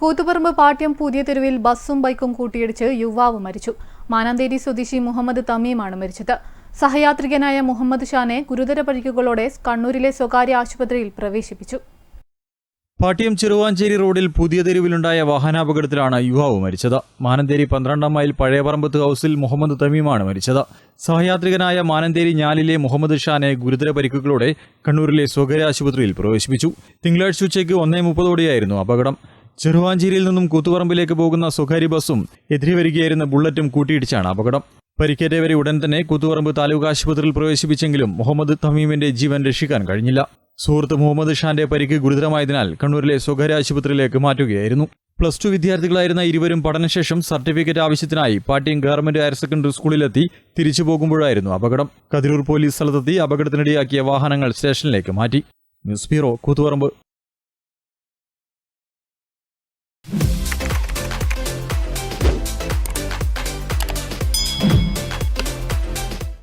കൂത്തുപറമ്പ് പാട്യം പുതിയ തെരുവിൽ ബസ്സും ബൈക്കും കൂട്ടിയിടിച്ച് യുവാവ് മരിച്ചു. മാനാന്തേരി സ്വദേശി മുഹമ്മദ് തമീമാണ് മരിച്ചത്. സഹയാത്രികനായ മുഹമ്മദ് ഷാനെ ഗുരുതര പരിക്കുകളോടെ കണ്ണൂരിലെ സ്വകാര്യ ആശുപത്രിയിൽ പ്രവേശിപ്പിച്ചു. പാട്യം ചെറുവാഞ്ചേരി റോഡിൽ പുതിയ തെരുവിലുണ്ടായ വാഹനാപകടത്തിലാണ് യുവാവ് മരിച്ചത്. മാനന്തേരി പന്ത്രണ്ടാം മൈൽ പഴയപറമ്പത്ത് ഹൗസിൽ മുഹമ്മദ് തമീമാണ് മരിച്ചത്. സഹയാത്രികനായ മാനന്തേരി ഞാലിലെ മുഹമ്മദ് ഷാനെ ഗുരുതര പരിക്കുകളോടെ കണ്ണൂരിലെ സ്വകാര്യ ആശുപത്രിയിൽ പ്രവേശിപ്പിച്ചു. തിങ്കളാഴ്ച ഉച്ചയ്ക്ക് ഒന്നേ മുപ്പതോടെയായിരുന്നു അപകടം. ചെറുവാഞ്ചേരിയിൽ നിന്നും കൂത്തുപറമ്പിലേക്ക് പോകുന്ന സ്വകാര്യ ബസ്സും എതിരെ വരികയായിരുന്ന ബുള്ളറ്റും കൂട്ടിയിടിച്ചാണ് അപകടം. പരിക്കേറ്റവരെ ഉടൻ തന്നെ കൂത്തുപറമ്പ് താലൂക്ക് ആശുപത്രിയിൽ പ്രവേശിപ്പിച്ചെങ്കിലും മുഹമ്മദ് തമീമിന്റെ ജീവൻ രക്ഷിക്കാൻ കഴിഞ്ഞില്ല. സുഹൃത്ത് മുഹമ്മദ് ഷാന്റെ പരിക്ക് ഗുരുതരമായതിനാൽ കണ്ണൂരിലെ സ്വകാര്യ ആശുപത്രിയിലേക്ക് മാറ്റുകയായിരുന്നു. പ്ലസ് ടു വിദ്യാർത്ഥികളായിരുന്ന ഇരുവരും പഠനശേഷം സർട്ടിഫിക്കറ്റ് ആവശ്യത്തിനായി പാട്ടിയം ഗവൺമെന്റ് ഹയർ സെക്കൻഡറി സ്കൂളിലെത്തി തിരിച്ചു പോകുമ്പോഴായിരുന്നു അപകടം. കതിരൂർ പോലീസ് സ്ഥലത്തെത്തി അപകടത്തിനിടയാക്കിയ വാഹനങ്ങൾ സ്റ്റേഷനിലേക്ക് മാറ്റി. News bureau Koothuparamba.